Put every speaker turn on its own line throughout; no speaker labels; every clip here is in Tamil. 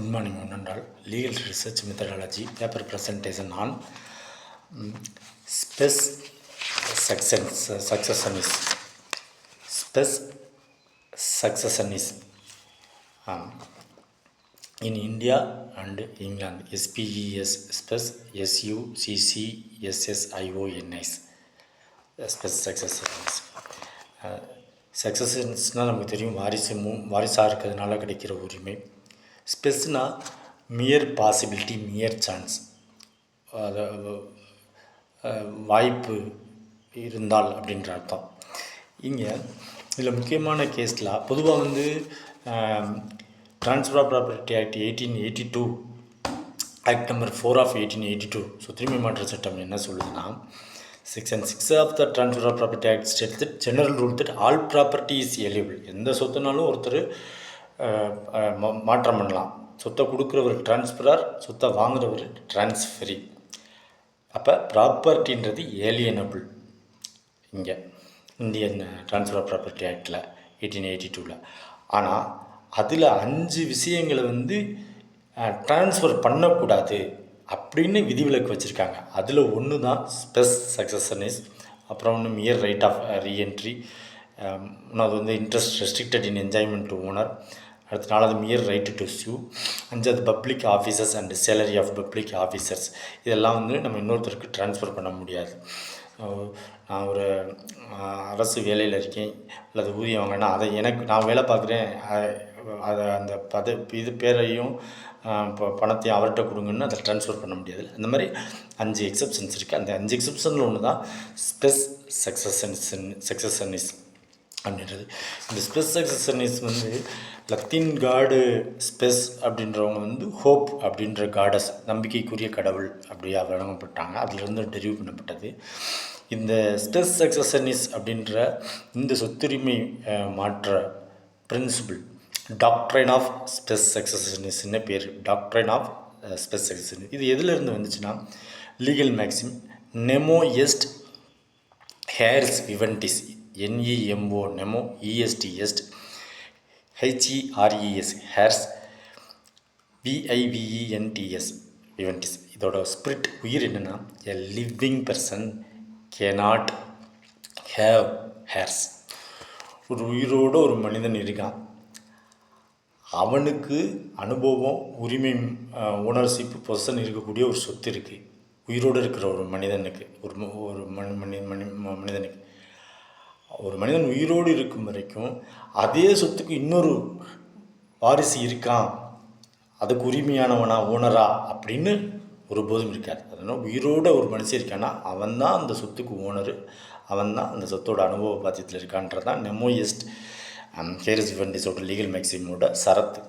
Good morning, Onandal. Legal Research Methodology paper presentation on mm, spes success, successionism. Spes successionism. Um, in India and England, SPES, spes, S-U-C-C-S-S-I-O-N-S. Spes success சக்ஸஸ்னால் நமக்கு தெரியும் வாரிசு மூ வாரிசாக இருக்கிறதுனால கிடைக்கிற உரிமை ஸ்பெஸ்னா மியர் பாசிபிலிட்டி மியர் சான்ஸ் வாய்ப்பு இருந்தால் அப்படின்ற அர்த்தம். இங்கே இதில் முக்கியமான கேஸில் பொதுவாக வந்து transfer of property act eighteen eighty two act number four of eighteen eighty two சுத்திரிமை மாற்ற சட்டம் என்ன சொல்லுதுன்னா section six of the transfer of property act state general rule that all property is alienable எந்த சொத்துனாலும் ஒருத்தர் மாற்றம் பண்ணலாம். சொத்தை கொடுக்குறவர் டிரான்ஸ்ஃபரார் சொத்தை வாங்குறவர் ட்ரான்ஸ்ஃபரி அப்போ ப்ராப்பர்ட்டின்றது ஏலியனபிள் இங்கே இந்தியன் ட்ரான்ஸ்ஃபர் ப்ராப்பர்ட்டி ஆக்டில் எயிட்டீன் எயிட்டி டூவில் ஆனால் அதில் அஞ்சு விஷயங்களை வந்து ட்ரான்ஸ்ஃபர் பண்ணக்கூடாது அப்படின்னு விதிவிலக்கு வச்சுருக்காங்க. அதில் ஒன்று தான் ஸ்பெஸ் சக்ஸஸனிஸ் அப்புறம் ஒன்று மியர் ரைட் ஆஃப் ரீஎன்ட்ரி அது வந்து interest restricted in enjoyment to owner அடுத்த நாலாவது மியர் ரைட் டு சூ அஞ்சாவது public officers and salary of public officers இதெல்லாம் வந்து நம்ம இன்னொருத்தருக்கு ட்ரான்ஸ்ஃபர் பண்ண முடியாது. நான் ஒரு அரசு வேலையில் இருக்கேன். அல்லது ஊதியம் வாங்கினா அதை எனக்கு நான் வேலை பார்க்குறேன். அதை அந்த பத இது பேரையும் இப்போ பணத்தையும் அவர்கிட்ட கொடுங்கன்னு அதை ட்ரான்ஸ்ஃபர் பண்ண முடியாது. அந்த மாதிரி அஞ்சு எக்ஸப்ஷன்ஸ் இருக்குது அந்த அஞ்சு எக்ஸப்ஷனில் ஒன்று தான் ஸ்பெஸ் சக்ஸஸன்ஸ் சக்ஸசனிஸ் அப்படின்றது இந்த ஸ்பெஸ் சக்ஸசனிஸ் வந்து லத்தீன் காடு ஸ்பெஸ் அப்படின்றவங்க வந்து ஹோப் அப்படின்ற காடஸ் நம்பிக்கைக்குரிய கடவுள் அப்படியா வழங்கப்பட்டாங்க. அதிலிருந்து டெரிவ் பண்ணப்பட்டது. இந்த ஸ்பெஸ் சக்ஸசனிஸ் அப்படின்ற இந்த சொத்துரிமை மாற்ற பிரின்சிபிள் டாக்ட்ரைன் ஆஃப் ஸ்பெஸ் சக்ஸசனிஸ்னு பேர். டாக்ட்ரைன் ஆஃப் ஸ்பெஸ் சக்ஸசனிஸ் இது எதுலேருந்து வந்துச்சுன்னா லீகல் மேக்ஸிம் நெமோ எஸ்ட் ஹேர்ஸ் விவன்டிஸ் என்இஎம்ஓ நெமோ இஎஸ்டிஎஸ்ட் ஹெச்இஆர்இஎஸ் ஹேர்ஸ் விஐவிஇஎன்டிஎஸ் விவன்டிஸ் இதோட ஸ்பிரிட் உயிர் என்னென்னா a living person cannot have heirs ஒரு உயிரோடு ஒரு மனிதன் இருக்கான். அவனுக்கு அனுபவம் உரிமை ஓனர்ஷிப் பொசன் இருக்கக்கூடிய ஒரு சொத்து இருக்குது உயிரோடு இருக்கிற ஒரு மனிதனுக்கு ஒரு ஒரு மனி மனி மனி மனிதனுக்கு. ஒரு மனிதன் உயிரோடு இருக்கும் வரைக்கும் அதே சொத்துக்கு இன்னொரு வாரிசு இருக்கான். அதுக்கு உரிமையானவனா ஓனரா அப்படின்னு ஒருபோதும் இருக்காது. அதனால் உயிரோட ஒரு மனுஷன் இருக்கான்னா அவன் தான் அந்த சொத்துக்கு ஓனரு அவன் தான் அந்த சொத்தோட அனுபவ பாத்தியத்தில் இருக்கான்றது தான் நெமோயஸ்ட் ஹேரிஸ் இவன்டிஸோட லீகல் மேக்ஸிமோட சரத்து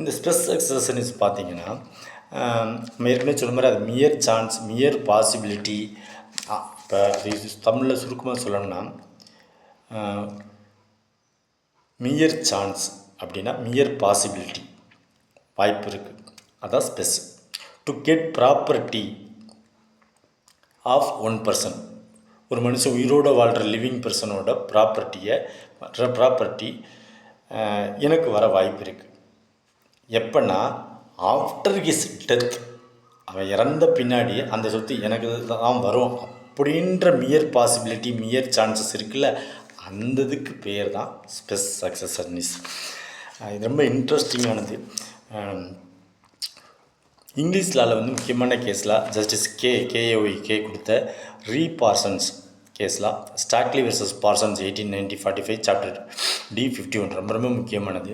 இந்த ஸ்ட்ரெஸ் எக்ஸசனிஸ் பார்த்தீங்கன்னா நம்ம ஏற்கனவே சொன்ன மாதிரி அது மியர் சான்ஸ் மியர் பாசிபிலிட்டி இப்போ தமிழில் சுருக்கமாக சொல்லணும்னா மியர் சான்ஸ் அப்படின்னா மியர் பாசிபிலிட்டி வாய்ப்பு இருக்குது அதான் spes to get property of one person ஒரு மனுஷன் உயிரோடு வாழ்கிற லிவிங் பர்சனோட ப்ராப்பர்ட்டியை ப்ராப்பர்ட்டி எனக்கு வர வாய்ப்பு இருக்குது எப்போன்னா ஆஃப்டர் ஹிஸ் டெத் அவன் இறந்த பின்னாடி அந்த சொத்து எனக்கு தான் வரும் அப்படின்ற மியர் பாசிபிலிட்டி மியர் சான்சஸ் இருக்குல்ல அந்த இதுக்கு பேர் தான் ஸ்பெஸ் சக்ஸஸ் அட்னிஸ் இது ரொம்ப இன்ட்ரெஸ்டிங்கானது. இங்கிலீஷ் லாவில் வந்து முக்கியமான கேஸில் ஜஸ்டிஸ் கே கேஏஒய் கே கொடுத்த ரீ பார்சன்ஸ் கேஸ்லாம் Stockley versus Parsons eighteen ninety forty five chapter D fifty one ரொம்ப ரொம்ப முக்கியமானது.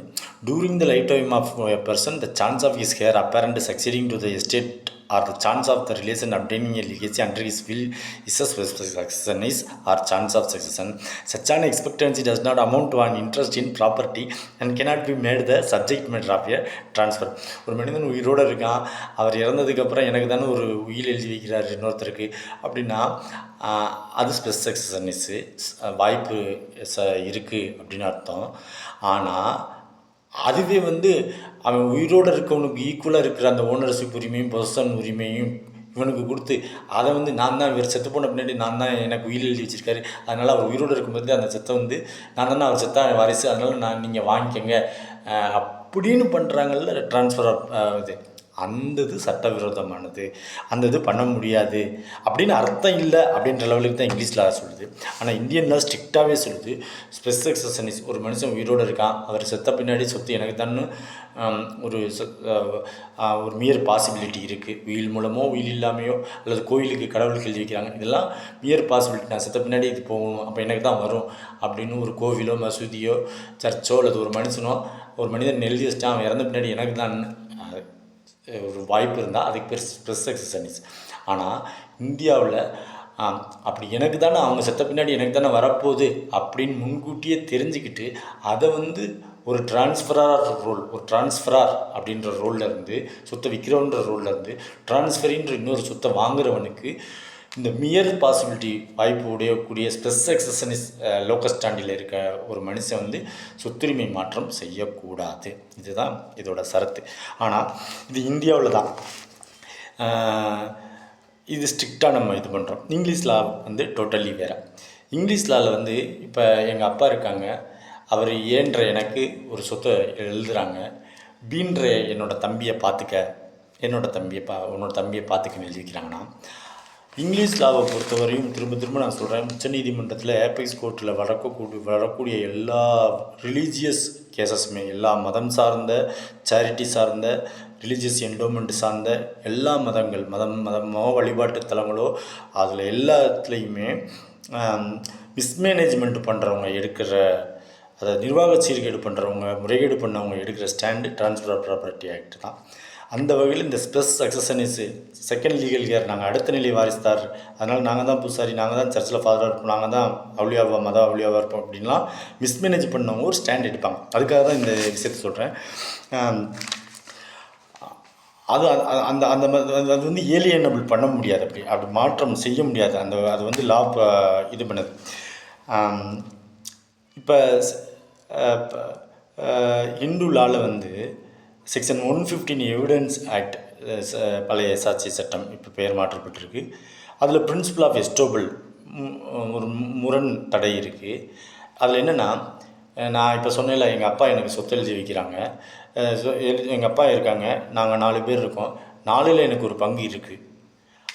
During the life time of a person the chance of his heir apparent succeeding to the estate or the chance of the relation அப்படின்னு a legacy under is will is a succession is or chance of succession such an expectancy does not amount to interest in property and cannot be made the subject matter of a transfer ஒரு மனிதன் உயிரோடு இருக்கான் அவர் இறந்ததுக்கப்புறம் எனக்கு தானே ஒரு உயிர் எழுதி வைக்கிறார் இன்னொருத்தருக்கு அப்படின்னா அது ஸ்பெஸ் சக்சனிஸு வாய்ப்பு ச இருக்குது அப்படின்னு அர்த்தம் ஆனால் அதுவே வந்து அவன் உயிரோடு இருக்கவனுக்கு ஈக்குவலாக இருக்கிற அந்த ஓனர்ஷிப் உரிமையும் பொசன் உரிமையும் இவனுக்கு கொடுத்து அதை வந்து நான் தான் இவர் செத்து போன பின்னாடி நான் தான் எனக்கு உயிர் எழுதி வச்சிருக்காரு. அதனால் அவர் உயிரோடு இருக்கும்போது அந்த செத்தை வந்து நான் தானே அவர் செத்தா வாரிசு அதனால் நான் நீங்கள் வாங்கிக்கோங்க. அப்படின்னு பண்ணுறாங்கல்ல ட்ரான்ஸ்ஃபர் ஆஃப் இது. அந்த இது சட்டவிரோதமானது அந்த இது பண்ண முடியாது அப்படின்னு அர்த்தம் இல்லை அப்படின்ற லெவலுக்கு தான் இங்கிலீஷ் லா சொல்லுது. ஆனால் இந்தியன் லா ஸ்ட்ரிக்டாகவே சொல்லுது ஸ்பெஸ் எக்ஸசனிஸ் ஒரு மனுஷன் உயிரோடு இருக்கான் அவர் செத்த பின்னாடி சொத்து எனக்கு தான்னு ஒரு ஒரு மியர் பாசிபிலிட்டி இருக்குது உயில் மூலமோ உயில் இல்லாமையோ அல்லது கோயிலுக்கு கடவுளுக்கு எழுதி வைக்கிறாங்க இதெல்லாம் மியர் பாசிபிலிட்டி நான் செத்த பின்னாடி இது போகணும் அப்போ எனக்கு தான் வரும் அப்படின்னு ஒரு கோவிலோ மசூதியோ சர்ச்சோ அல்லது ஒரு மனுஷனோ ஒரு மனிதன் எழுதி வச்சிட்டான் அவன் இறந்த பின்னாடி எனக்கு தான் ஒரு வாய்ப்பு இருந்தால் அதுக்கு பேர் ஸ்ட்ரெஸ் எக்ஸசைஸ் ஆனால் இந்தியாவில் அப்படி எனக்கு தானே அவங்க செத்த பின்னாடி எனக்கு தானே வரப்போகுது அப்படின்னு முன்கூட்டியே தெரிஞ்சுக்கிட்டு அதை வந்து ஒரு டிரான்ஸ்ஃபரார் ரோல் ஒரு டிரான்ஸ்ஃபரார் அப்படின்ற ரோல்லேருந்து சொத்தை விற்கிறவன்ற ரோல்லேருந்து டிரான்ஸ்ஃபரின்ற இன்னொரு சொத்தை வாங்குறவனுக்கு இந்த மியர் பாசிபிலிட்டி வாய்ப்பு உடையக்கூடிய ஸ்பெஸ் எக்ஸசனிஸ் லோக்கஸ் ஸ்டாண்டில் இருக்க ஒரு மனுஷன் வந்து சொத்துரிமை மாற்றம் செய்யக்கூடாது. இதுதான் இதோட சரத்து. ஆனால் இது இந்தியாவில் தான். இது ஸ்ட்ரிக்டாக நம்ம இது பண்ணுறோம் இங்கிலீஷ் லா வந்து டோட்டலி வேறு. இங்கிலீஷ் லாவில் வந்து இப்போ எங்கள் அப்பா இருக்காங்க. அவர் ஏன்ற எனக்கு ஒரு சொத்தை எழுதுகிறாங்க பீன்ற என்னோடய தம்பியை பார்த்துக்க என்னோட தம்பியை பா உன்னோட தம்பியை பார்த்துக்கன்னு எழுதிக்கிறாங்கன்னா இங்கிலீஷ் லாவை பொறுத்தவரையும் திரும்ப திரும்ப நான் சொல்கிறேன் உச்சநீதிமன்றத்தில் ஏபெக்ஸ் கோர்ட்டில் வரக்கூடிய வரக்கூடிய எல்லா ரிலீஜியஸ் கேசஸுமே எல்லா மதம் சார்ந்த சேரிட்டி சார்ந்த ரிலீஜியஸ் என்டோமெண்ட் சார்ந்த எல்லா மதங்கள் மதம் மதமோ வழிபாட்டு தலங்களோ அதில் எல்லாத்துலேயுமே மிஸ்மேனேஜ்மெண்ட் பண்ணுறவங்க எடுக்கிற அதை நிர்வாக சீர்கேடு பண்ணுறவங்க முறைகேடு பண்ணவங்க எடுக்கிற stand transfer of property act தான். அந்த வகையில் இந்த ஸ்பெஸ் சக்சஸனிஸு செகண்ட் லீகல் கேர் நாங்கள் அடுத்த நிலை வாரிசுதார். அதனால் நாங்கள் தான் பூசாரி நாங்கள் தான் சர்ச்சில் ஃபாதராக இருப்போம் நாங்கள் தான் அவுளியாவா மதம் அவுளியாவாக இருப்போம் அப்படின்லாம் மிஸ்மேனேஜ் பண்ணவங்க ஒரு ஸ்டாண்ட் எடுப்பாங்க. அதுக்காக தான் இந்த விஷயத்தை சொல்கிறேன் அது அந்த அந்த மாதிரி அது வந்து ஏலியனபிள் பண்ண முடியாது அப்படி. அப்படி மாற்றம் செய்ய முடியாது. அந்த அது வந்து லா இது பண்ணுது. இப்போ இந்து லாவில் வந்து section one fifteen evidence act பழைய சாட்சி சட்டம் இப்போ பெயர் மாற்றப்பட்டிருக்கு. அதில் பிரின்சிபல் ஆஃப் எஸ்டோபிள் ஒரு முரண் தடை இருக்குது அதில் என்னென்னா நான் இப்போ சொன்னேன்ல எங்கள் அப்பா எனக்கு சொத்து எழுதி வைக்கிறாங்க. எங்கள் அப்பா இருக்காங்க நாங்கள் நாலு பேர் இருக்கோம். நாலில் எனக்கு ஒரு பங்கு இருக்குது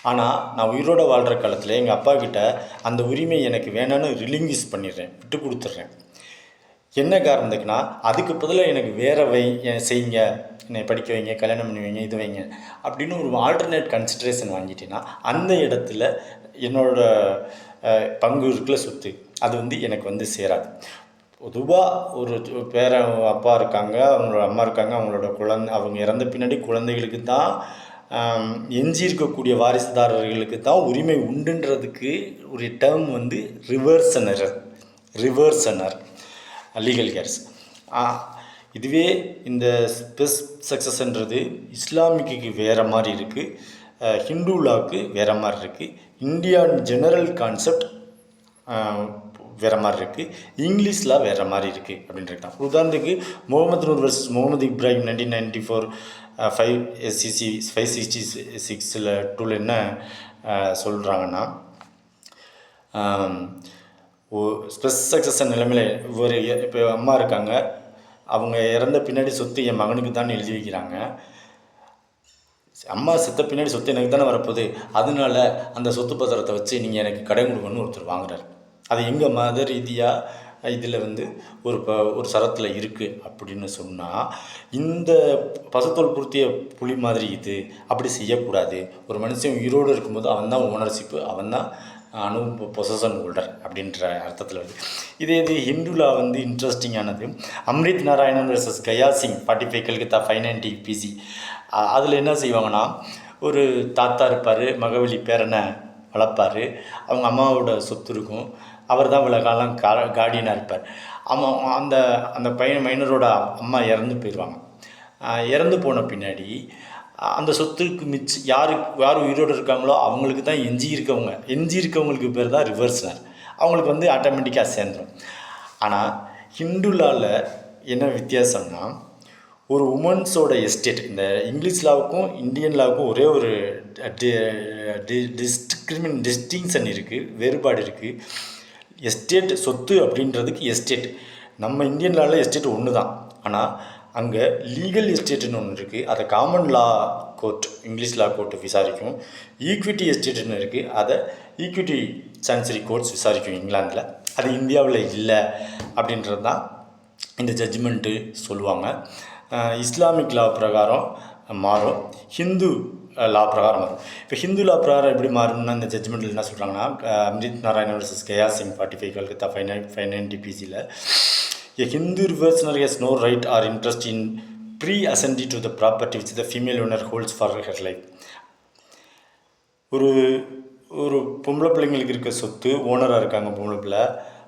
ஆனால் நான் உயிரோட வாழ்கிற காலத்தில் எங்கள் அப்பா கிட்ட அந்த உரிமை எனக்கு வேணான்னு ரிலிங்கிஸ் பண்ணிடுறேன் விட்டு கொடுத்துட்றேன். என்ன காரணத்துக்குன்னா அதுக்கு பதிலாக எனக்கு வேற வை செய்யுங்க. என்னை படிக்க வைங்க கல்யாணம் பண்ணி வைங்க இது வைங்க. அப்படின்னு ஒரு ஆல்டர்னேட் கன்சிடரேஷன் வாங்கிட்டேன்னா அந்த இடத்துல என்னோட பங்கு இருக்குல்ல சொத்து அது வந்து எனக்கு வந்து சேராது. பொதுவாக ஒரு பேர அப்பா இருக்காங்க அவங்களோட அம்மா இருக்காங்க அவங்களோட குழந்தை அவங்க இறந்த பின்னாடி குழந்தைகளுக்கு தான் எஞ்சி இருக்கக்கூடிய வாரிசுதாரர்களுக்கு தான் உரிமை உண்டுன்றதுக்கு ஒரு டேர்ம் வந்து ரிவர்சனர் ரிவர்சனர் லீகல் கேர்ஸ் இதுவே இந்த ஸ்பெஸ் சக்ஸஸ்ன்றது இஸ்லாமிக்கு வேறு மாதிரி இருக்குது ஹிந்து லாவுக்கு வேறு மாதிரி இருக்குது இந்தியான் ஜெனரல் கான்செப்ட் வேறு மாதிரி இருக்குது இங்கிலீஷில் வேறு மாதிரி இருக்குது அப்படின்றது தான். உதாரணத்துக்கு Mohammed Noor versus Mohammed Ibrahim nineteen ninety four five SCC five sixty சிக்ஸில் டூவில் என்ன சொல்கிறாங்கன்னா ஓ ஸ்ட்ரெஸ் சக்ஸஸ் நிலைமையில் ஒரு இப்போ அம்மா இருக்காங்க. அவங்க இறந்த பின்னாடி சொத்து என் மகனுக்கு தான் எழுதி வைக்கிறாங்க. அம்மா செத்த பின்னாடி சொத்து எனக்கு தானே வரப்போகுது. அதனால அந்த சொத்து பத்திரத்தை வச்சு நீங்கள் எனக்கு கடன் கொடுக்கணும்னு ஒருத்தர் வாங்குறாரு. அது எங்கள் மத ரீதியாக இதில் வந்து ஒரு ப ஒரு சரத்தில் இருக்குது அப்படின்னு சொன்னால் இந்த பசுத்தோல் பொருத்திய புலி மாதிரி இது. அப்படி செய்யக்கூடாது. ஒரு மனுஷன் உயிரோடு இருக்கும்போது அவன் தான் ஓனர்ஷிப்பு அவன் தான் அணு பொசசன் ஹோல்டர் அப்படின்ற அர்த்தத்தில் வருது. இதே இது ஹிந்துலா வந்து இன்ட்ரெஸ்டிங்கானது Amrit Narayanan versus Gaya Singh forty five Calcutta five ninety PC அதில் என்ன செய்வாங்கன்னா ஒரு தாத்தா இருப்பார் மகவழி பேரனை வளர்ப்பார். அவங்க அம்மாவோட சொத்து இருக்கும். அவர் தான் இவ்வளோ காலம் கா கார்டியனாக இருப்பார். அவன் அந்த அந்த பையன் மைனரோட அம்மா இறந்து போயிடுவாங்க இறந்து போன பின்னாடி அந்த சொத்துக்கு மிச்ச யாரு யார் உயிரோடு இருக்காங்களோ அவங்களுக்கு தான் எஞ்சி இருக்கவங்க. எஞ்சி இருக்கவங்களுக்கு பேர் தான் ரிவர்ஸ்னர். அவங்களுக்கு வந்து ஆட்டோமேட்டிக்காக சேர்ந்துடும் ஆனால் ஹிந்துலாவில் என்ன வித்தியாசம்னா ஒரு உமன்ஸோட எஸ்டேட் இந்த இங்கிலீஷ் லாவுக்கும் இந்தியன் லாவுக்கும் ஒரே ஒரு டிஸ்கிரிமின் டிஸ்டிங்ஷன் இருக்குது வேறுபாடு இருக்குது எஸ்டேட் சொத்து அப்படின்றதுக்கு எஸ்டேட் நம்ம இந்தியன் லாவில் எஸ்டேட் ஒன்று தான் ஆனால் அங்கே லீகல் எஸ்டேட்டுன்னு ஒன்று இருக்குது அதை common law court English law court விசாரிக்கும். ஈக்விட்டி எஸ்டேட்டுன்னு இருக்குது அதை ஈக்விட்டி சான்சரி கோர்ட்ஸ் விசாரிக்கும் இங்கிலாந்தில். அது இந்தியாவில் இல்லை அப்படின்றது தான் இந்த ஜட்ஜ்மெண்ட்டு சொல்லுவாங்க. இஸ்லாமிக் லா பிரகாரம் மாறும். ஹிந்து லா பிரகாரம் மாறும். இப்போ ஹிந்து லா பிரகாரம் எப்படி மாறும்னா இந்த ஜட்ஜ்மெண்ட்டில் என்ன சொல்கிறாங்கன்னா Amrit Narayan versus Gaya Singh forty five Calcutta final final டிபிசியில் A Hindu reversionary has no right or interest in pre-ascending to the property which the female owner holds for her life. ஒரு ஒரு பொம்பளை பிள்ளைங்களுக்கு இருக்க சொத்து ஓனராக இருக்காங்க பொம்பளை பிள்ளை.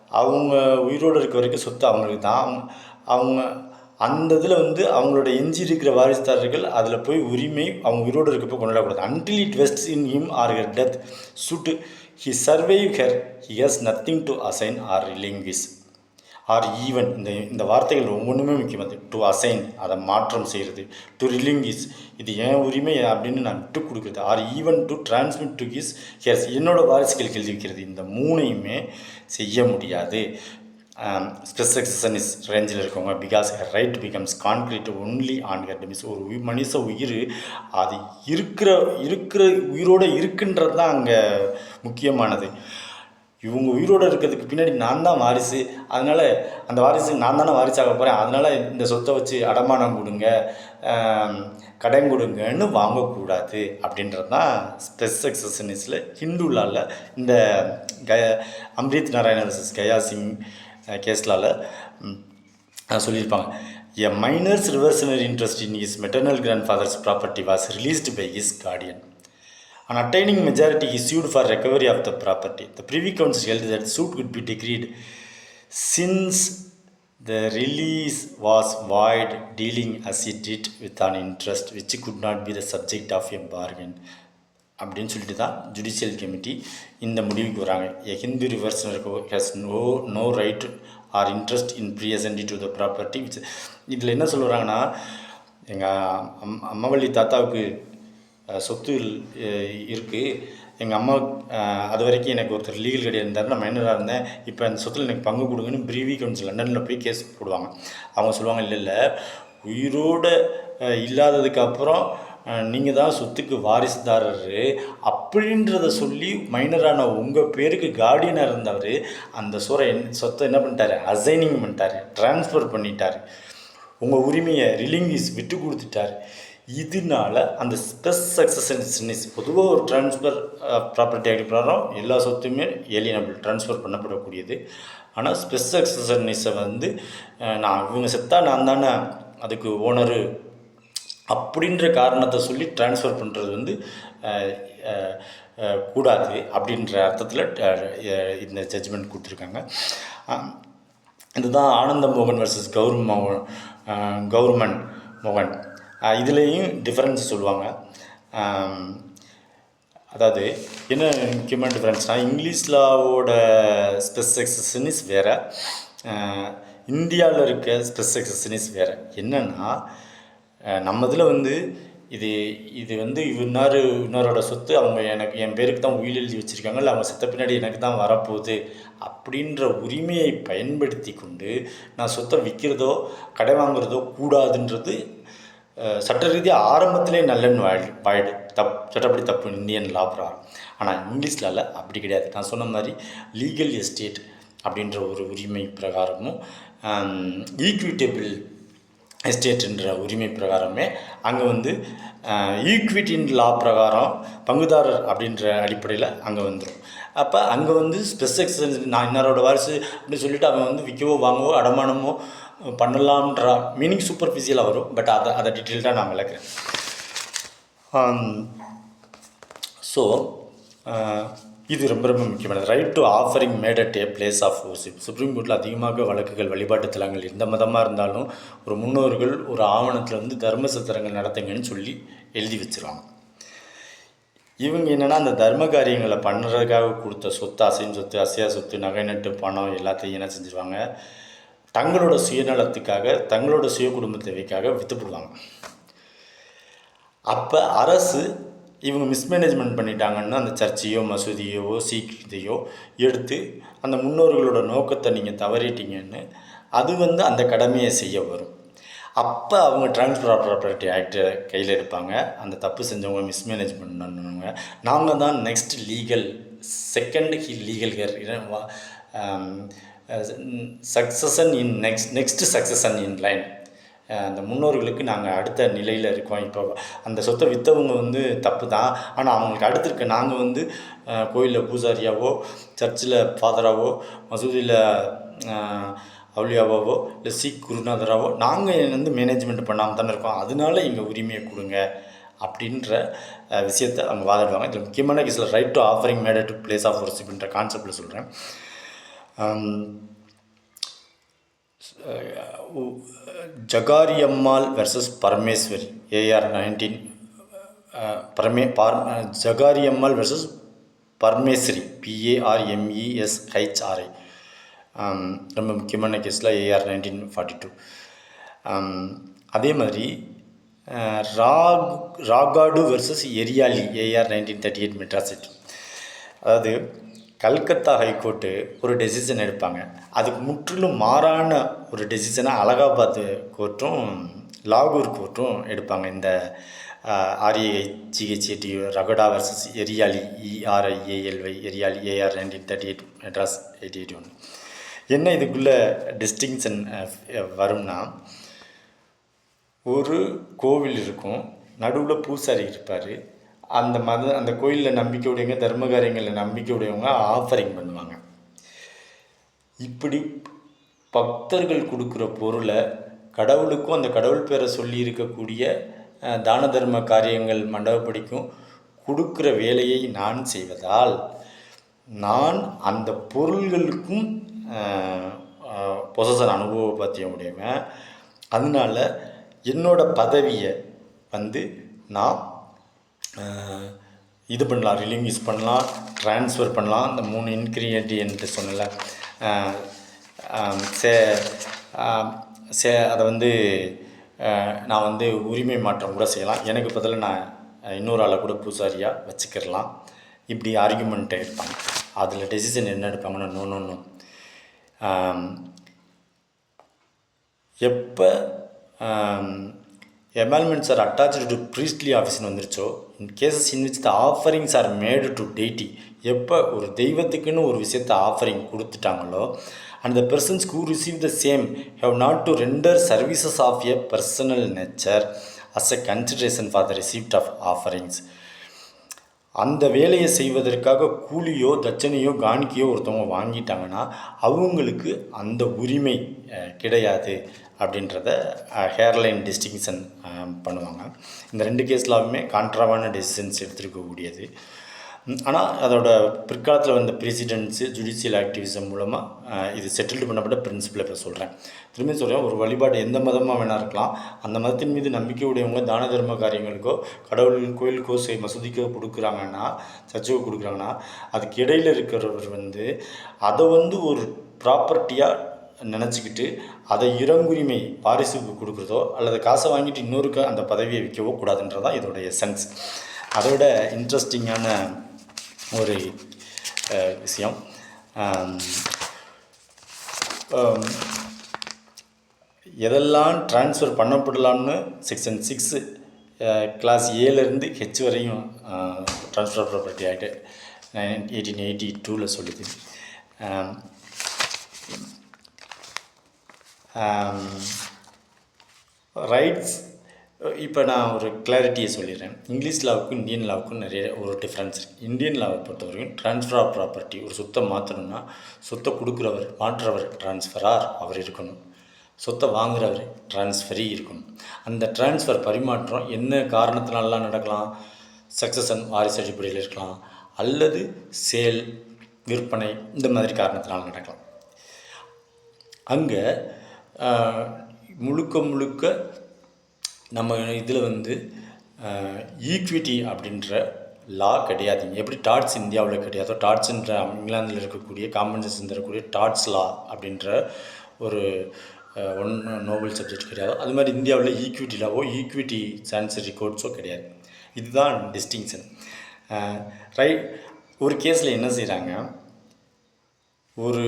அவங்க உயிரோடு இருக்க வரைக்கும் சொத்து அவங்களுக்கு தான். அவங்க அவங்க அந்த இதில் வந்து அவங்களோட எஞ்சி இருக்கிற வாரிசுதாரர்கள் அதில் போய் உரிமை அவங்க உயிரோடு இருக்கப்போ கொண்டாடக்கூடாது. Until it vest in him or her death should he survive her he has nothing to assign or relinquish or even இந்த இந்த வார்த்தைகள் ஒவ்வொன்றுமே முக்கியமானது டு அசைன் அதை மாற்றம் செய்கிறது. டு ரிலிங் இஸ் இது என் உரிமை அப்படின்னு நான் விட்டு கொடுக்குறது. Or even to transmit to his heirs என்னோட வாரிசுகள் எழுதி வைக்கிறது. இந்த மூணையுமே செய்ய முடியாது. ஸ்பெசிஃபிகேஷன் இஸ் ரேஞ்சில் இருக்கவங்க because right becomes concrete only on her means ஒரு உயி- மனுஷ உயிர் அது இருக்கிற இருக்கிற உயிரோடு இருக்குன்றது தான் அங்கே முக்கியமானது. இவங்க உயிரோடு இருக்கிறதுக்கு பின்னாடி நான் தான் வாரிசு. அதனால் அந்த வாரிசு நான் தானே வாரிசாக போகிறேன் அதனால் இந்த சொத்தை வச்சு அடமானம் கொடுங்க கடன் கொடுங்கன்னு வாங்கக்கூடாது அப்படின்றது தான் ஸ்பெசக்சனிஸில் ஹிந்துலாவில் இந்த க அம்ரித் நாராயண கயா சிங் கேஸ்லால் சொல்லியிருப்பாங்க. A minor's reversionary interest in his maternal grandfather's property was released by his guardian. On attaining majority, he sued for recovery of the property. The Privy Council held that suit could be decreed since the release was void, dealing as it did with an interest which could not be the subject of a bargain. அப்படின்னு சொல்லிட்டு தான் ஜுடிஷியல் கமிட்டி இந்த முடிவுக்கு வராங்க a Hindu ரிவர்சனருக்கு has no no right or interest in presenti to the property which இதில் என்ன சொல்லுறாங்கன்னா எங்கள் அம் அம்மவள்ளி தாத்தாவுக்கு அஹ், சொத்து இருக்குது எங்கள் அம்மா அது வரைக்கும் எனக்கு ஒருத்தர் லீகல் கைடி இருந்தார். நான் மைனராக இருந்தேன் இப்போ அந்த சொத்தில் எனக்கு பங்கு கொடுங்கன்னு பிரிவி கவுன்சில் லண்டனில் போய் கேஸ் போடுவாங்க. அவங்க சொல்லுவாங்க இல்லை இல்லை உயிரோடு இல்லாததுக்கு அப்புறம் நீங்கள் தான் சொத்துக்கு வாரிசுதாரர். அப்படின்றத சொல்லி மைனரான உங்கள் பேருக்கு கார்டியனாக இருந்தவர் அந்த சொரை சொத்தை என்ன பண்ணிட்டாரு? அசைனிங் பண்ணிட்டாரு. ட்ரான்ஸ்ஃபர் பண்ணிட்டார். உங்கள் உரிமையை ரிலிங்கிஸ் விட்டு கொடுத்துட்டாரு. இதனால அந்த ஸ்பெஸ் சக்சஸன்ஸ் பொதுவாக ஒரு ட்ரான்ஸ்ஃபர் ப்ராப்பர்ட்டி ஆக்ட் பிரகாரம் எல்லா சொத்துமே ஏலியனபிள் ட்ரான்ஸ்ஃபர் பண்ணப்படக்கூடியது. ஆனால் ஸ்பெஸ் சக்சஸன்ஸை வந்து நான் இவங்க செத்தா நான் தானே அதுக்கு ஓனரு அப்படின்ற காரணத்தை சொல்லி ட்ரான்ஸ்ஃபர் பண்ணுறது வந்து கூடாது அப்படின்ற அர்த்தத்தில் இந்த ஜட்ஜ்மெண்ட் கொடுத்துருக்காங்க. இதுதான் ஆனந்த மோகன் வர்சஸ் கௌர் மோகன் கௌர்மன் மோகன். இதுலேயும் டிஃப்ரென்ஸ் சொல்லுவாங்க. அதாவது என்ன முக்கியமான டிஃப்ரென்ஸ்னால் இங்கிலீஷ் லாவோட ஸ்பெசிஃபிக்ஸனிஸ் வேறு இந்தியாவில் இருக்க ஸ்பெசிஃபிக்ஸனிஸ் வேறு. என்னென்னா நம்ம இதில் வந்து இது இது வந்து இன்னொரு இன்னொரோட சொத்து அவங்க எனக்கு என் பேருக்கு தான் உயில் எழுதி வச்சுருக்காங்க இல்லை அவங்க செத்த பின்னாடி எனக்கு தான் வரப்போகுது அப்படின்ற உரிமையை பயன்படுத்தி கொண்டு நான் சொத்தை விற்கிறதோ கடை வாங்குறதோ கூடாதுன்றது சட்ட ரீதியாக ஆரம்பத்திலே நல்லன் வாழ் வாய்டு தப் சட்டப்படி தப்பு இந்தியன் லா பிரகாரம். ஆனால் இங்கிலீஷில் லால அப்படி கிடையாது. நான் சொன்ன மாதிரி லீகல் எஸ்டேட் அப்படின்ற ஒரு உரிமை பிரகாரமும் ஈக்விட்டபிள் எஸ்டேட்டுன்ற உரிமை பிரகாரமே அங்கே வந்து ஈக்விட்டின் லா பிரகாரம் பங்குதாரர் அப்படின்ற அடிப்படையில் அங்கே வந்துடும் அப்போ அங்கே வந்து ஸ்பெசிஃபிக்ஸ் நான் இன்னாரோட வாரிசு அப்படின்னு சொல்லிவிட்டு அவன் வந்து விற்கவோ வாங்கவோ அடமானமோ பண்ணலாம்ன்ற மீனிங் சூப்பர்ஃபிஷியலாக வரும். பட் அதை அதை டீட்டெயில்டாக நான் விளக்குறேன். Um, ஸோ uh, இது ரொம்ப ரொம்ப முக்கியமானது. Right to offering made at a place of worship. Supreme கோர்ட்டில் அதிகமாக வழக்குகள் வழிபாட்டு தலங்கள் எந்த மதமாக இருந்தாலும் ஒரு முன்னோர்கள் ஒரு ஆவணத்தில் வந்து தர்ம சத்திரங்கள் நடத்துங்கன்னு சொல்லி எழுதி வச்சிருவாங்க. இவங்க என்னென்னா அந்த தர்ம காரியங்களை பண்ணுறதுக்காக கொடுத்த சொத்து அசையும் சொத்து அசையா சொத்து நகை நட்டு பணம் எல்லாத்தையும் என்ன செஞ்சுருவாங்க? தங்களோட சுயநலத்துக்காக தங்களோட சுய குடும்ப தேவைக்காக விற்றுப்படுவாங்க அப்போ அரசு இவங்க மிஸ்மேனேஜ்மெண்ட் பண்ணிட்டாங்கன்னா அந்த சர்ச்சையோ மசூதியோவோ சீக்கிரத்தையோ எடுத்து அந்த முன்னோர்களோட நோக்கத்தை நீங்கள் தவறிட்டீங்கன்னு அது வந்து அந்த கடமையை செய்ய வரும். அப்போ அவங்க ட்ரான்ஸ்ஃபர் ப்ராப்பர்ட்டி ஆக்டை கையில் எடுப்பாங்க. அந்த தப்பு செஞ்சவங்க மிஸ்மேனேஜ்மெண்ட் பண்ணுவாங்க நாங்கள் தான் next legal second legal heir succession in next next succession in line அந்த முன்னோர்களுக்கு நாங்கள் அடுத்த நிலையில் இருக்கோம். இப்போ அந்த சொத்தை விற்றவங்க வந்து தப்பு தான் ஆனால் அவங்களுக்கு அடுத்திருக்க நாங்கள் வந்து கோயிலில் பூசாரியாவோ சர்ச்சில் ஃபாதராவோ மசூதியில் அவுளியாவாவோ இல்லை சீக் குருநாதராவோ நாங்கள் வந்து மேனேஜ்மெண்ட் பண்ணாமல் தானே இருக்கோம். அதனால எங்கள் உரிமையை கொடுங்க அப்படின்ற விஷயத்தை அவங்க வாதாடுவாங்க. இதில் முக்கியமான கேஸில் right to offering made at to place of ஒர்ஷிப்ன்ற கான்செப்டில் சொல்கிறேன் Jakariyammal versus Parameswari AIR nineteen பரமே பார் ஜகாரியம்மாள் வெர்சஸ் பரமேஸ்வரி பிஏஆர்எம்இஎஸ்ஹெச்ஆர்ஐ ரொம்ப முக்கியமான கேஸில் ஏஆர் நைன்டீன் ஃபார்ட்டி டூ அதே மாதிரி ராக் ராகாடு versus Eriyali AIR nineteen thirty eight Madras City அதாவது கல்கத்தா ஹைகோர்ட்டு ஒரு டெசிஷன் எடுப்பாங்க. அதுக்கு முற்றிலும் மாறான ஒரு டெசிஷனை அலகாபாத் கோர்ட்டும் லாகூர் கோர்ட்டும் எடுப்பாங்க. இந்த RAI GHAD Ragada versus Eriyali ERIALY Eriyali AIR nineteen thirty eight Madras eighty eighty one என்ன இதுக்குள்ளே டிஸ்டிங்ஷன் வரும்னா ஒரு கோவில் இருக்கும் நடுவில் பூசாரி இருப்பார். அந்த மத அந்த கோயிலில் நம்பிக்கை உடையவங்க தர்ம காரியங்களில் நம்பிக்கை உடையவங்க ஆஃபரிங் பண்ணுவாங்க. இப்படி பக்தர்கள் கொடுக்குற பொருளை கடவுளுக்கும் அந்த கடவுள் பேரை சொல்லி இருக்கக்கூடிய தான தர்ம காரியங்கள் மண்டபப்படிக்கும் கொடுக்குற வேலையை நான் செய்வதால் நான் அந்த பொருள்களுக்கும் பொசசன் அனுபவ பற்றிய உடையவன். அதனால என்னோடய பதவியை வந்து நான் இது பண்ணலாம் ரிலீஸ் பண்ணலாம் ட்ரான்ஸ்ஃபர் பண்ணலாம். இந்த மூணு இன்க்ரீடியன்ட்டு சொன்னல சே சே அதை வந்து நான் வந்து உரிமை மாற்றம் கூட செய்யலாம். எனக்கு பதிலாக நான் இன்னொரு ஆளை கூட பூசாரியாக வச்சுக்கிடலாம். இப்படி ஆர்குமெண்ட்டை எடுப்பாங்க. அதில் டெசிஷன் என்ன எடுப்பாங்கன்னா நோ எப்போ emoluments are attach to priestly ஆஃபீஸ்னு வந்துருச்சோ. In cases in which the offerings are made to deity எப்போ ஒரு தெய்வத்துக்குன்னு ஒரு விஷயத்த offering கொடுத்துட்டாங்களோ and the persons who receive the same have not to render services of a personal nature as a consideration for the receipt of offerings அந்த வேலையை செய்வதற்காக கூலியோ தட்சணையோ காணிக்கையோ ஒருத்தவங்க வாங்கிட்டாங்கன்னா அவங்களுக்கு அந்த உரிமை கிடையாது. அப்படின்றத ஹேர்லைன் டிஸ்டிங்ஷன் பண்ணுவாங்க. இந்த ரெண்டு கேஸ்லாமே கான்ட்ராவான டெசிஷன்ஸ் எடுத்துருக்கக்கூடியது. ஆனால் அதோட பிற்காலத்தில் வந்த பிரசிடென்ட்ஸு ஜுடிஷியல் ஆக்டிவிசம் மூலமாக இது செட்டில்டு பண்ணப்பட்ட பிரின்சிபலை இப்போ சொல்கிறேன் திரும்பி சொல்கிறேன் ஒரு வழிபாடு எந்த மதமாக வேணா இருக்கலாம். அந்த மதத்தின் மீது நம்பிக்கை உடையவங்க தான தர்ம காரியங்களுக்கோ கடவுள் கோயிலுக்கோ செய் மசூதிக்கோ கொடுக்குறாங்கன்னா சர்ச்சுக்கோ கொடுக்குறாங்கன்னா அதுக்கு இடையில் இருக்கிறவர் வந்து அதை வந்து ஒரு ப்ராப்பர்ட்டியாக நினச்சிக்கிட்டு அதை இறங்குரிமை பாரிசுக்கு கொடுக்குறதோ அல்லது காசை வாங்கிட்டு இன்னொருக்கு அந்த பதவியை விற்கவோ கூடாதுன்றதான் இதோட சென்ஸ் அதோட இன்ட்ரெஸ்டிங்கான ஒரு விஷயம். எதெல்லாம் ட்ரான்ஸ்ஃபர் பண்ணப்படலாம்னு செக்ஷன் சிக்ஸு கிளாஸ் ஏலேருந்து ஹெச் வரையும் transfer property act nine eighteen eighty டூவில் சொல்லுது. Um, ரைட்ஸ் uh, இப்போ நான் ஒரு கிளாரிட்டியை சொல்லிடுறேன். இங்கிலீஷ் லாவுக்கும் இந்தியன் லாவுக்கும் நிறைய ஒரு டிஃப்ரென்ஸ் இருக்குது இந்தியன் லாவை பொறுத்த வரைக்கும் ட்ரான்ஸ்ஃபர் ஆஃப் ப்ராப்பர்ட்டி ஒரு சொத்தை மாற்றணும்னா சொத்தை கொடுக்குறவர் மாற்றுறவர் ட்ரான்ஸ்ஃபரார் அவர் இருக்கணும். சொத்தை வாங்குறவர் ட்ரான்ஸ்ஃபரி இருக்கணும். அந்த ட்ரான்ஸ்ஃபர் பரிமாற்றம் என்ன காரணத்தினாலாம் நடக்கலாம்? சக்ஸஸன் வாரிசு அடிப்படையில் இருக்கலாம். அல்லது சேல் விற்பனை இந்த மாதிரி காரணத்தினால் நடக்கலாம். அங்கே முழுக்க முழுக்க நம்ம இதில் வந்து ஈக்விட்டி அப்படின்ற லா கிடையாதுங்க எப்படி டாட்ஸ் இந்தியாவில் கிடையாதோ டாட்ஸ்ன்ற இங்கிலாந்தில் இருக்கக்கூடிய காம்பன்சேஷன் தரக்கூடிய டாட்ஸ் லா அப்படின்ற ஒரு ஒன் நோபல் சப்ஜெக்ட் கிடையாது. அது மாதிரி இந்தியாவில் ஈக்விட்டி லாவோ ஈக்விட்டி சான்சரி கோட்ஸோ கிடையாது. இதுதான் டிஸ்டிங்ஷன் ரைட் ஒரு கேஸில் என்ன செய்கிறாங்க ஒரு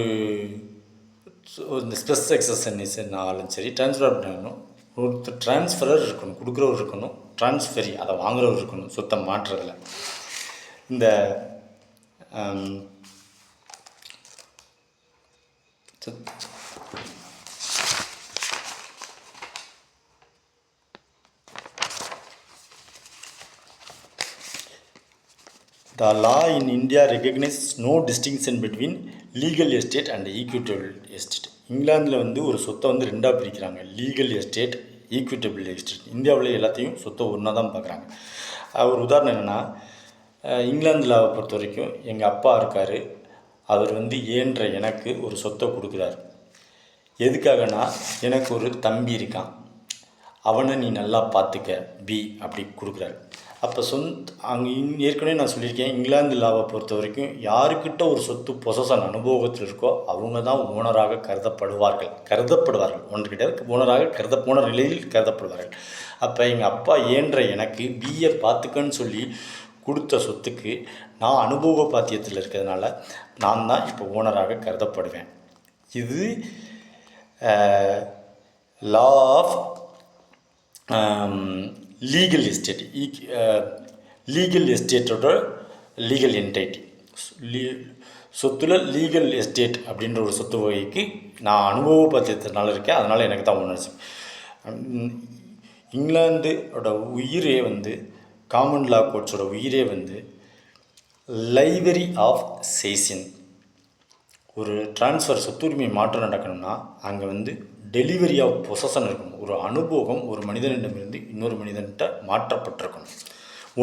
ஸோ இந்த ஸ்பெஸ் எக்ஸசைஸ் ஆனாலும் சரி ட்ரான்ஸ்ஃபர் பண்ணணும் ஒருத்தர் டிரான்ஸ்ஃபரர் இருக்கணும் கொடுக்குறவர் இருக்கணும் டிரான்ஸ்ஃபரி அதை வாங்குறவர் இருக்கணும் சொத்தை மாற்றுறதுல. இந்த um, the law The law in India recognizes no distinction between legal estate and equitable estate இங்கிலாந்தில் வந்து ஒரு சொத்தை வந்து ரெண்டாக பிரிக்கிறாங்க. லீகல் எஸ்டேட் ஈக்விட்டபிள் எஸ்டேட் இந்தியாவில் எல்லாத்தையும் சொத்தை ஒன்றா தான் பார்க்குறாங்க. ஒரு உதாரணம் என்னென்னா இங்கிலாந்தில் பொறுத்த வரைக்கும் எங்கள் அப்பா இருக்கார். அவர் வந்து ஏன்ற எனக்கு ஒரு சொத்தை கொடுக்குறாரு. எதுக்காகனா எனக்கு ஒரு தம்பி இருக்கான். அவனை நீ நல்லா பார்த்துக்க பி அப்படி கொடுக்குறாரு. அப்போ சொந்த அங்கே ஏற்கனவே நான் சொல்லியிருக்கேன் இங்கிலாந்து லாவை பொறுத்த வரைக்கும் யாருக்கிட்ட ஒரு சொத்து பொசசன் அனுபவத்தில் இருக்கோ அவங்க தான் ஓனராக கருதப்படுவார்கள். கருதப்படுவார்கள். ஒன்று ஓனராக கருத போன நிலையில் கருதப்படுவார்கள். அப்போ எங்கள் அப்பா ஏன்ற எனக்கு பிஏ பார்த்துக்கன்னு சொல்லி கொடுத்த சொத்துக்கு நான் அனுபவ பாத்தியத்தில் இருக்கிறதுனால நான் தான் இப்போ ஓனராக கருதப்படுவேன். இது law of legal estate legal எஸ்டேட்டோட legal entity லீ சொத்தில் லீகல் எஸ்டேட் அப்படின்ற ஒரு சொத்து வகைக்கு நான் அனுபவ இருக்கேன். அதனால் எனக்கு தான் ஓனர்ஷிப் இங்கிலாந்தோட உயிரே வந்து காமன் லா கோட்ஸோட உயிரே வந்து லைப்ரரி ஆஃப் சேசின் ஒரு ட்ரான்ஸ்ஃபர் சொத்துரிமை மாற்றம் நடக்கணும்னா அங்கே வந்து டெலிவரி ஆஃப் பொசஷன் இருக்கும். ஒரு அனுபவம் ஒரு மனிதனிடமிருந்து இன்னொரு மனிதன்கிட்ட மாற்றப்பட்டிருக்கணும்.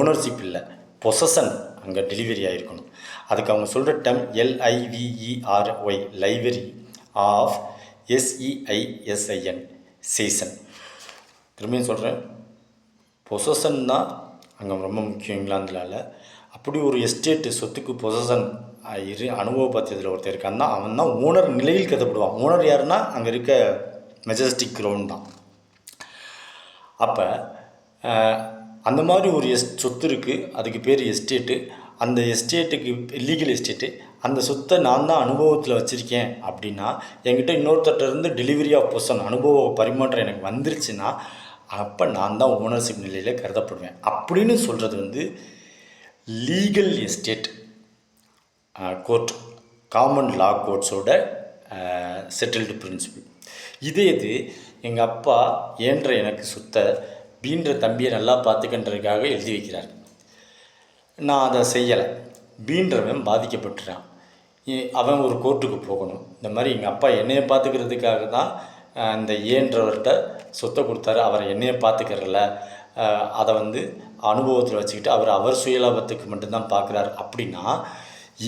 ஓனர்ஷிப் இல்லை. பொசஷன் அங்கே டெலிவரி ஆகிருக்கணும் அதுக்கு அவங்க சொல்கிற டம் L I V E R Y library of S E I S I N seisin திரும்பியும் சொல்கிறேன் பொசஷன் தான் அங்கே ரொம்ப முக்கியம் இங்கிலாந்துலால அப்படி ஒரு எஸ்டேட்டு சொத்துக்கு பொசஷன் இரு அனுபவ பத்தியத்தில் ஒருத்தர் இருக்கான்னா அவன் தான் ஓனர் நிலையில் கருதப்படுவான். ஓனர் யாருன்னா அங்கே இருக்க மெஜஸ்டிக் கிரவுண்ட் தான். அப்போ அந்த மாதிரி ஒரு எஸ் சொத்து இருக்குது அதுக்கு பேர் எஸ்டேட்டு அந்த எஸ்டேட்டுக்கு லீகல் எஸ்டேட்டு அந்த சொத்தை நான் தான் அனுபவத்தில் வச்சுருக்கேன் அப்படின்னா என்கிட்ட இன்னொருத்தர்ட்ட இருந்து டெலிவரி ஆஃப் பொசன் அனுபவ பரிமாற்றம் எனக்கு வந்துருச்சுன்னா அப்போ நான் தான் ஓனர்ஷிப் நிலையில் கருதப்படுவேன். அப்படின்னு சொல்கிறது வந்து legal estate court common law கோர்ட்ஸோட settled principle இதே இது எங்கள் அப்பா ஏன்ற எனக்கு சொத்தை பீன்ற தம்பியை நல்லா பார்த்துக்கன்றதுக்காக எழுதி வைக்கிறார். நான் அதை செய்யலை. பீன்றவன் பாதிக்கப்பட்டுறான் அவன் ஒரு கோர்ட்டுக்கு போகணும். இந்த மாதிரி எங்கள் அப்பா என்னையை பார்த்துக்கிறதுக்காக தான் இந்த ஏன்றவர்கிட்ட சொத்தை கொடுத்தாரு. அவர் என்னையை பார்த்துக்கிறல. அதை வந்து அனுபவத்தில் வச்சுக்கிட்டு அவர் அவர் சுயலாபத்துக்கு மட்டும்தான் பார்க்குறாரு. அப்படின்னா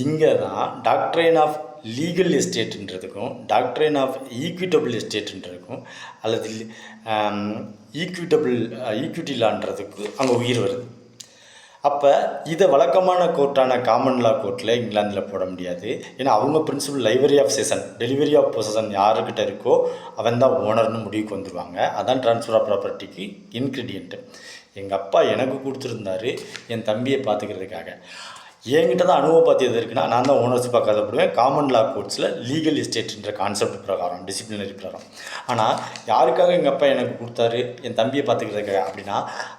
இங்கே தான் டாக்டரேன் ஆஃப் லீகல் எஸ்டேட்டுன்றதுக்கும் டாக்டரேன் ஆஃப் ஈக்விட்டபிள் எஸ்டேட்டுன்றதுக்கும் அல்லது ஈக்விட்டபிள் ஈக்விட்டி லான்றதுக்கு அங்கே உயிர் வருது. அப்போ இதை வழக்கமான கோர்ட்டான காமன் லா கோர்ட்டில் இங்கிலாந்தில் போட முடியாது. ஏன்னா அவங்க principle library of seisin delivery of possession யாருக்கிட்ட இருக்கோ அவன் தான் ஓனர்னு முடிவுக்கு வந்துடுவாங்க அதான் ட்ரான்ஸ்ஃபர் ஆஃப் ப்ராப்பர்ட்டிக்கு இன்க்ரீடியண்ட்டு எங்கள் அப்பா எனக்கு கொடுத்துருந்தாரு என் தம்பியை பார்த்துக்கிறதுக்காக. என்கிட்ட தான் அனுபவ எது இருக்குன்னா நான் தான் ஓனர்ஷிப்பாக கருதப்படுவேன் காமன் லா கோர்ட்ஸில் லீகல் எஸ்டேட்ன்ற கான்செப்ட் பிரகாரம் டிசிப்ளினரி பிரகாரம். ஆனால் யாருக்காக எங்கள் அப்பா எனக்கு கொடுத்தாரு என் தம்பியை பார்த்துக்கிறதுக்காக அப்படின்னா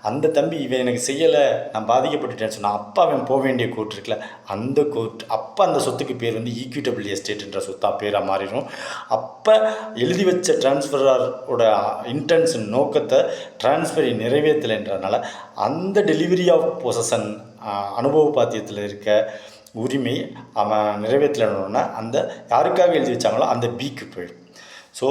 அந்த தம்பி இவன் எனக்கு செய்யலை நான் பாதிக்கப்பட்டுட்டேன்னு சொன்னால் அப்பா அவன் போக வேண்டிய கோர்ட் இருக்குல்ல அந்த கோர்ட் அப்போ அந்த சொத்துக்கு பேர் வந்து ஈக்விட்டபிள் எஸ்டேட்ன்ற சொத்தாக பேராக மாறிடும். அப்போ எழுதி வச்ச டிரான்ஸ்ஃபரோட இன்டென்ஷன் நோக்கத்தை டிரான்ஸ்ஃபரை நிறைவேற்றலைன்றதுனால அந்த டெலிவரி ஆஃப் பொசஷன் அனுபவ பாத்தியத்தில் இருக்க உரிமை அவன் நிறைவேற்றலைன்னா அந்த யாருக்காக எழுதி வச்சாங்களோ அந்த பிக்கு போயிடும். ஸோ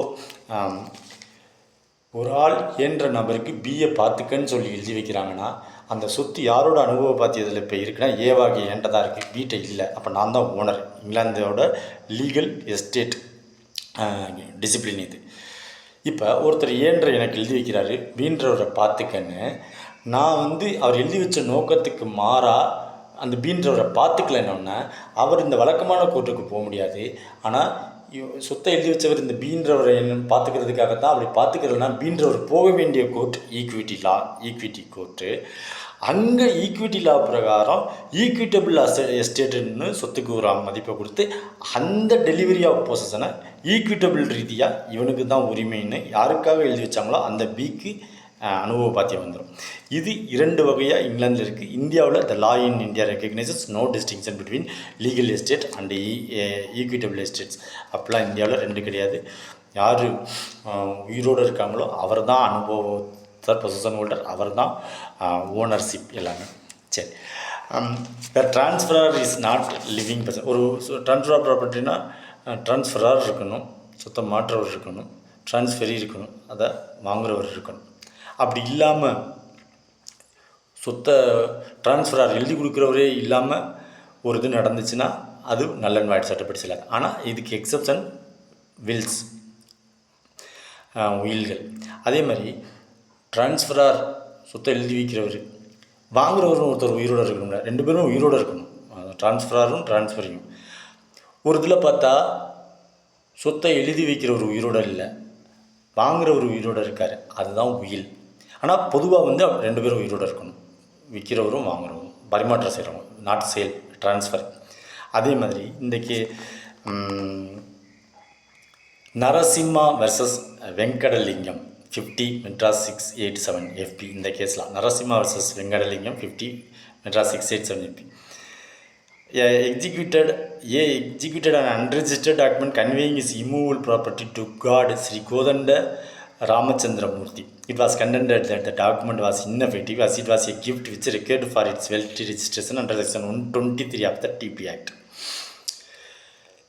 ஒரு ஆள் என்ற நபருக்கு பிஏ பார்த்துக்கன்னு சொல்லி எழுதி வைக்கிறாங்கன்னா அந்த சொத்து யாரோட அனுபவ பாத்தியத்தில் இப்போ இருக்குன்னா ஏவாகி என்கிட்ட தான் இருக்குது வீட்டை இல்லை. அப்போ நான் தான் ஓனர் இங்கிலாந்தோட லீகல் எஸ்டேட் டிசிப்ளின் இது. இப்போ ஒருத்தர் ஏன்ற எனக்கு எழுதி வைக்கிறாரு வீன்றவரை பார்த்துக்கன்னு நான் வந்து அவர் எழுதி வச்ச நோக்கத்துக்கு மாறாக அந்த பீன்றவரை பார்த்துக்கலன்னொன்னே அவர் இந்த வழக்கமான கோர்ட்டுக்கு போக முடியாது. ஆனால் இவ- சொத்தை எழுதி வச்சவர் இந்த பீன்றவரை என்ன பார்த்துக்கிறதுக்காக தான் அப்படி பார்த்துக்கிறதுனா பீன்றவர் போக வேண்டிய court equity law equity court அங்கே ஈக்விட்டி லா பிரகாரம் ஈக்விட்டபிள் அச எஸ்டேட்டுன்னு சொத்துக்கு ஒரு மதிப்பை கொடுத்து அந்த டெலிவரி ஆஃப் பொசஷனை ஈக்விட்டபிள் ரீதியாக இவனுக்கு தான் உரிமைன்னு யாருக்காக எழுதி வச்சாங்களோ அந்த பிக்கு அனுபவ பாத்தியம் வந்துடும் இது இரண்டு வகையாக இங்கிலாந்தில் இருக்குது இந்தியாவில் the law in India recognizes no distinction between legal estate and equitable estates அப்போலாம் இந்தியாவில் ரெண்டு கிடையாது. யார் உயிரோடு இருக்காங்களோ அவர் தான் அனுபவத்தர் பொசிஷன் ஹோல்டர் அவர் தான் ஓனர்ஷிப் எல்லாமே. சரி. The transferor is not living person ஒரு ட்ரான்ஸ்ஃபர் ப்ராப்பர்ட்டினா ட்ரான்ஸ்ஃபரர் இருக்கணும். சுத்தம் மாற்றவர் இருக்கணும். ட்ரான்ஸ்ஃபரி இருக்கணும். அதை வாங்குறவர் இருக்கணும். அப்படி இல்லாமல் சொத்தை ட்ரான்ஸ்ஃபரார் எழுதி கொடுக்குறவரே இல்லாமல் ஒரு இது நடந்துச்சுன்னா அது நல்ல வாய்ட் சட்டப்படி செல்லாது ஆனால் இதுக்கு எக்ஸப்ஷன் வில்ஸ் உயில்கள் அதே மாதிரி ட்ரான்ஸ்ஃபரார் சொத்தை எழுதி வைக்கிறவர் வாங்குறவரும் ஒருத்தர் உயிரோடு இருக்கணும்ல. ரெண்டு பேரும் உயிரோடு இருக்கணும். ட்ரான்ஸ்ஃபராரும் ட்ரான்ஸ்ஃபரையும் ஒரு இதில் பார்த்தா சொத்தை எழுதி வைக்கிற ஒரு உயிரோடு இல்லை வாங்குற ஒரு உயிரோடு இருக்கார். அதுதான் உயில் ஆனால் பொதுவாக வந்து ரெண்டு பேரும் உயிரோடு இருக்கணும். விற்கிறவரும் வாங்குறவரும் பரிமாற்றம் செய்கிறவங்க நாட் சேல் ட்ரான்ஸ்ஃபர் அதே மாதிரி இன்றைக்கி Narasimha versus Venkatalingam fifty Madras six eight seven FB இந்த கேஸில் Narasimha versus Venkatalingam fifty Madras six eight seven FB executed a executed and unregistered document conveying is immovable property to god Sri Kodanda Ramachandra Murthy. It was contended that the document was ineffective as it was a gift which required for its validity registration under section 123 of the TP Act.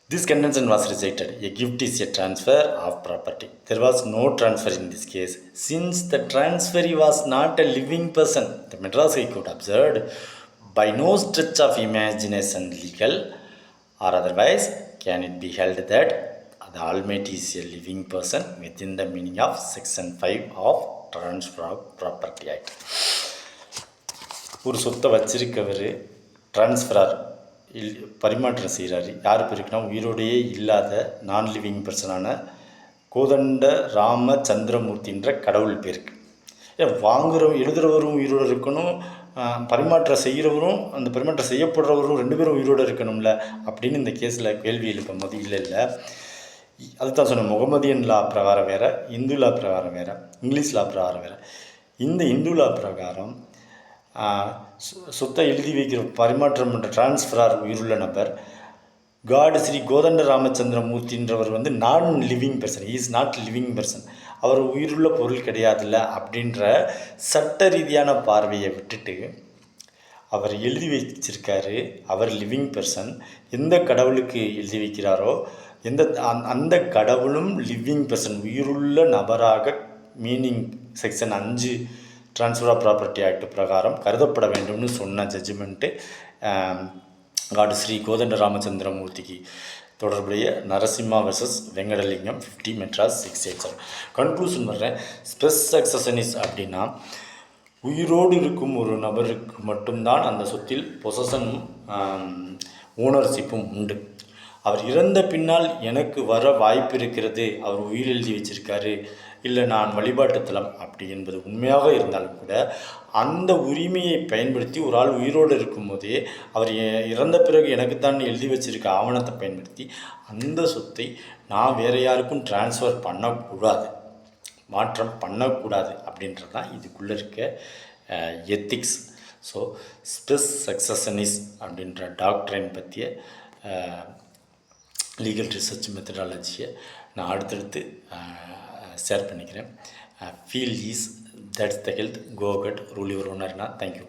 This contention was rejected. A gift is a transfer of property. There was no transfer in this case. Since the transferee was not a living person, the Madras High Court observed by no stretch of imagination legal or otherwise can it be held that the Almighty is a living person within the meaning of section 5 of Transfer of Property Act. ஒரு சொத்தை வச்சிருக்கவர் ட்ரான்ஸ்ஃபரார் இல் பரிமாற்றம் செய்கிறாரு யார் பேருக்குன்னா உயிரோடையே இல்லாத நான் லிவிங் பர்சனான கோதண்ட ராம சந்திரமூர்த்தின்ற கடவுள் பேருக்கு. ஏன் வாங்குறவங்க எழுதுகிறவரும் உயிரோடு இருக்கணும் பரிமாற்றம் செய்கிறவரும் அந்த பரிமாற்றம் செய்யப்படுறவரும் ரெண்டு பேரும் உயிரோடு இருக்கணும்ல அப்படின்னு இந்த கேஸில் கேள்வி எழுப்பும் போது இல்லை இல்லை. அதுதான் சொன்னேன் முகமதியன் லா பிரகாரம் வேறு இந்து லா பிரகாரம் வேறு இங்கிலீஷ் லா பிரகாரம் வேறு. இந்த இந்து லா பிரகாரம் சொத்தை எழுதி வைக்கிற பரிமாற்றம் பண்ணுற டிரான்ஸ்ஃபரார் உயிருள்ள நபர் காடு ஸ்ரீ கோதண்ட ராமச்சந்திர மூர்த்தின்றவர் வந்து நான் living person is not living person அவர் உயிருள்ள பொருள் கிடையாதுல்ல அப்படின்ற சட்ட ரீதியான பார்வையை விட்டுட்டு அவர் எழுதி வச்சிருக்காரு அவர் லிவிங் பர்சன் எந்த கடவுளுக்கு எழுதி வைக்கிறாரோ எந்த அந்த கடவுளும் லிவிங் பர்சன் உயிருள்ள நபராக மீனிங் செக்ஷன் அஞ்சு ட்ரான்ஸ்ஃபர் ஆஃப் ப்ராப்பர்ட்டி ஆக்ட் பிரகாரம் கருதப்பட வேண்டும்னு சொன்ன ஜட்ஜ்மெண்ட்டு காடு ஸ்ரீ கோதண்ட ராமச்சந்திரமூர்த்திக்கு தொடர்புடைய Narasimha versus Venkatalingam fifty Madras six eight seven conclusion வர்றேன். ஸ்பெஸ் சக்சஷனிஸ் அப்படின்னா உயிரோடு இருக்கும் ஒரு நபருக்கு மட்டும்தான் அந்த சொத்தில் பொசஷனும் ஓனர்ஷிப்பும் உண்டு. அவர் இறந்த பின்னால் எனக்கு வர வாய்ப்பு இருக்கிறது. அவர் உயிர் எழுதி வச்சிருக்காரு. இல்லை நான் வழிபாட்டு தலம் அப்படி என்பது உண்மையாக இருந்தாலும் கூட அந்த உரிமையை பயன்படுத்தி ஒரு ஆள் உயிரோடு இருக்கும்போதே அவர் இறந்த பிறகு எனக்குத்தான் எழுதி வச்சிருக்க ஆவணத்தை பயன்படுத்தி அந்த சொத்தை நான் வேறு யாருக்கும் டிரான்ஸ்ஃபர் பண்ணக்கூடாது. மாற்றம் பண்ணக்கூடாது அப்படின்றது தான் இதுக்குள்ளே இருக்க எத்திக்ஸ் ஸோ ஸ்பெஸ் சக்ஸஸனிஸ் அப்படின்ற டாக்டரின் பற்றிய லீகல் ரிசர்ச் மெத்தடாலஜியை நான் அடுத்தடுத்து ஷேர் பண்ணிக்கிறேன். Feel is that's the health go cut rule your ஓனர்னா thank you